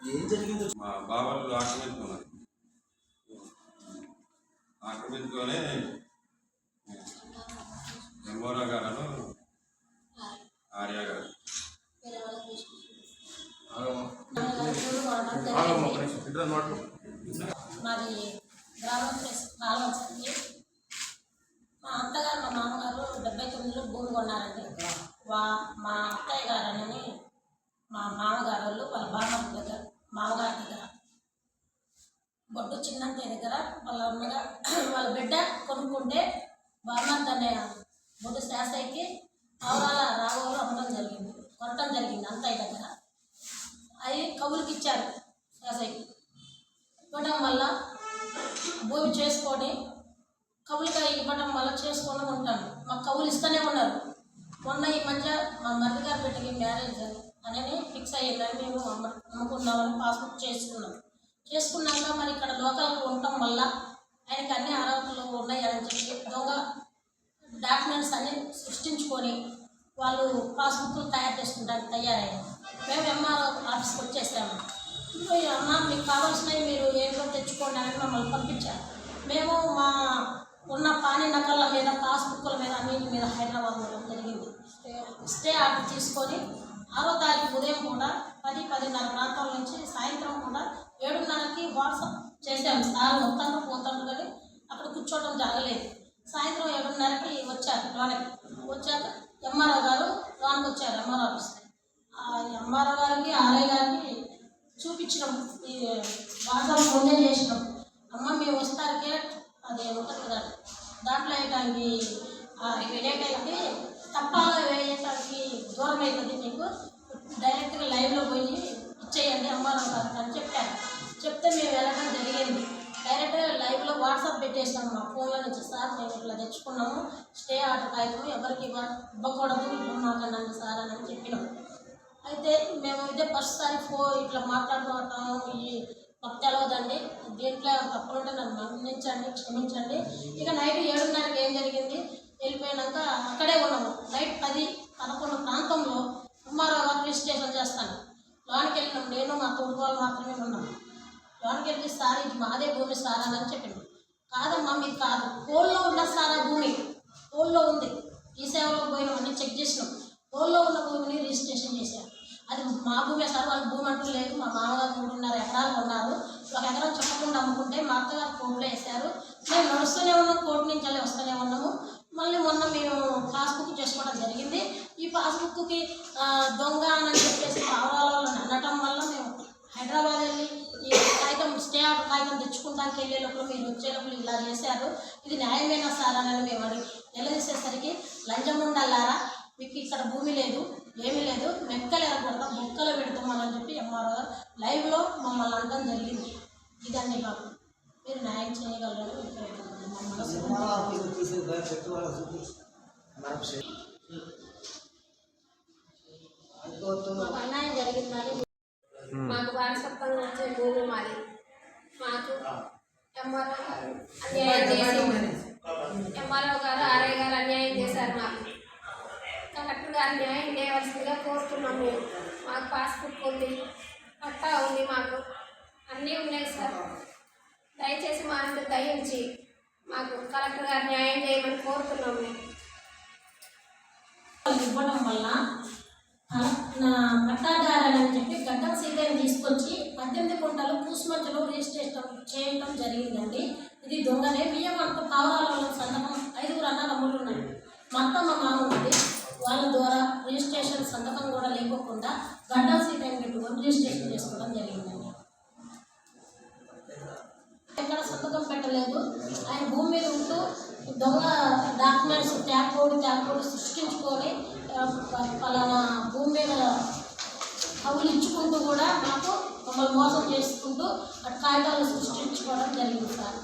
ఏం జరిగింది మా బాబాలు ఆక్రమించుకున్నారు. ఆక్రమించుకొని ఎంబోరా గారు ఆర్య గారు. మాది గ్రామం మా అత్తగారు మా మామగారు డెబ్బై తొమ్మిదిలో భూమి కొన్నారండి. వా మా అత్తయ్య గారని మా మామగారు వాళ్ళు వాళ్ళ బామ్మగారి దగ్గర మామగారు దగ్గర. బొట్టు చిన్నంతయ్య దగ్గర వాళ్ళ అమ్మగా వాళ్ళ బిడ్డ కొనుక్కుంటే బామ్మర్ది అనే బొట్టు శాస్త్రకి పౌరాల రాఘవులు అమ్మడం జరిగింది. కొనటం జరిగింది అంతయ్య దగ్గర. అవి కవులకి ఇచ్చారు శాస్త్రకి. ఇవ్వడం వల్ల భూమి చేసుకొని కవులుగా ఇవ్వడం వల్ల చేసుకొని ఉంటాను. మాకు కవులు ఇస్తూనే ఉన్నారు. మొన్న ఈ మధ్య మా మరిది గారి బిడ్డకి మ్యారేజ్ అనేది ఫిక్స్ అయ్యిందని మేము అమ్మ- అమ్ముకుందామని పాస్బుక్ చేసుకున్నాం. చేసుకున్నాక మరి ఇక్కడ లోకల్గా ఉండటం వల్ల ఆయనకి అన్ని అర్హతలు ఉన్నాయని చెప్పి దొంగ డాక్యుమెంట్స్ అన్ని సృష్టించుకొని వాళ్ళు పాస్బుక్లు తయారు చేసుకుంటానికి తయారయ్యారు మేము ఎంఆర్ఓ ఆఫీస్కి వచ్చేసాము. ఇప్పుడు అమ్మ మీకు కావాల్సినవి మీరు ఏంటో తెచ్చుకోండి అని మమ్మల్ని పంపించారు. మేము మా ఉన్న పాని నకళ్ళ మీద పాస్బుక్ల మీద అన్నింటి మీద హైదరాబాద్ వెళ్ళడం జరిగింది. స్టే ఆర్డర్ తీసుకొని ఆరో తారీఖు ఉదయం కూడా పది పదిన్నర ప్రాంతాల నుంచి సాయంత్రం కూడా ఏడున్నరకి వాట్సాప్ చేసాము సార్. వస్తాను పోతాను కానీ అక్కడ కూర్చోవడం జరగలేదు. సాయంత్రం ఏడున్నరకి వచ్చారు లోనకి. వచ్చాక ఎంఆర్ఓ గారు లోనకి వచ్చారు. ఎంఆర్ఓ ఆ ఎంఆర్ఓ గారికి ఆర్ఐ గారికి చూపించినాం. ఈ వాట్సాప్ ముందే చేసినాం. అమ్మ మేము వస్తారకే. అది ఉంటుంది కదా. దాంట్లో వేయటానికి లేట్ అయితే తప్పాలు వేయటానికి దూరం అవుతుంది మీకు డైరెక్ట్గా లైవ్లో పోయి ఇచ్చేయండి ఎంఆర్ఓ గారికి అని చెప్పాను. చెప్తే మేము వెళ్ళడం జరిగింది. డైరెక్ట్గా లైవ్లో వాట్సాప్ పెట్టేసాము మా ఫోన్లో నుంచి సార్ మేము ఇట్లా తెచ్చుకున్నాము. స్టే ఆర్డర్ కాగితం ఎవరికి ఇవ్వ ఇవ్వకూడదు ఇవ్వమాకండి సార్ అని చెప్పినాం. అయితే మేము ఇదే ఫస్ట్ సారి ఫో ఇట్లా మాట్లాడుకుంటాము ఈ మాకు తెలియదండి దీంట్లో తప్పులుంటే నన్ను మన్నించండి క్షమించండి. ఇక నైట్ ఏడున్నరకి ఏం జరిగింది? వెళ్ళిపోయినాక అక్కడే ఉన్నాము. నైట్ పది పదకొండు ప్రాంతంలో ఉమ్మారావు గారు రిజిస్ట్రేషన్ చేస్తాను. లోనికి వెళ్ళినాం. నేను మా తోడు వాళ్ళు మాత్రమే ఉన్నాం. లోనికి వెళ్ళి సార్ ఇది మాదే భూమి సార్ అని చెప్పింది కాదమ్మా మీది కాదు. కోల్లో ఉన్న సారా భూమి. కోల్లో ఉంది. ఈ సేవలో పోయినవన్నీ చెక్ చేసినాం. కోల్లో ఉన్న భూమిని రిజిస్ట్రేషన్ చేశారు. అది మా భూమి సార్. వాళ్ళ భూమి అంటూ లేదు మా మామగారు మూడున్నర ఎకరాలు ఉన్నారు ఒక ఎకరం చెప్పకుండా అమ్ముకుంటే మా అత్తగారు కోర్టులో వేశారు. మేము నడుస్తూనే ఉన్నాం. కోర్టు నుంచి అలా వస్తూనే ఉన్నాము. మళ్ళీ మొన్న మేము పాస్బుక్ చేసుకోవడం జరిగింది. ఈ పాస్బుక్కి దొంగ అని చెప్పేసి పావురాలలో అనటం వల్ల మేము హైదరాబాద్ వెళ్ళి ఈ కాగితం స్టే ఆర్డర్ కాగితం తెచ్చుకుంటానికి వెళ్ళే లోపల మీరు వచ్చే లోపల ఇలా చేశారు. ఇది న్యాయమేనా సార్ అని మేము అడిగి నిలదీసేసరికి లంచం ఉండాలారా? మీకు ఇక్కడ భూమి లేదు ఏమీ లేదు. మెక్కలు ఎరగొడతాం మొక్కలు పెడతామని చెప్పి ఎంఆర్ఓ గారు లైవ్లో మమ్మల్ని అనడం జరిగింది. ఇదండి మాకు. మీరు న్యాయం చేయగలరని మాకు అన్యాయం జరిగిందని మాకు వారసత్వంగా వచ్చే భూమి మాది. మాకు ఎంఆర్ఓ అన్యాయం చేసి ఎంఆర్ఓ గారు ఆర్ఐ గారు అన్యాయం చేశారు మాకు. కలెక్టర్ గారు న్యాయం చేయవలసిందిగా కోరుతున్నాం మేము. మాకు పాస్బుక్ ఉంది పట్టా ఉంది మాకు. అన్నీ ఉన్నాయి సార్. దయచేసి మా అందరు దయించి మాకు కలెక్టర్ గారు న్యాయం చేయమని కోరుతున్నాం మేము. ఇవ్వడం వల్ల నా పట్టాదారని చెప్పి గడ్డం సీతని తీసుకొచ్చి పద్దెనిమిది కుంటలు పూసుమంచలో రిజిస్ట్రేషన్ చేయడం జరిగిందండి. ఇది దొంగనే బియ్యం అంత పావురాల సంతకం ఐదుగురు అన్నదమ్ములు ఉన్నాయి మొత్తం మా మామ ఉంది. వాళ్ళ ద్వారా రిజిస్ట్రేషన్ సంతకం కూడా లేకోకుండా గడ్డం సీతని పెట్టుకొని రిజిస్ట్రేషన్ చేసుకోవడం జరిగిందండి. లేదు ఆయన భూమి మీద ఉంటూ దొంగ డాక్యుమెంట్స్ ట్యాప్ కోడ్ ట్యాప్ సృష్టించుకొని పలానా భూమి మీద కవులు ఇచ్చుకుంటూ కూడా మాకు మమ్మల్ని మోసం చేసుకుంటూ అటు కాగితాలు సృష్టించుకోవడం జరిగింది సార్.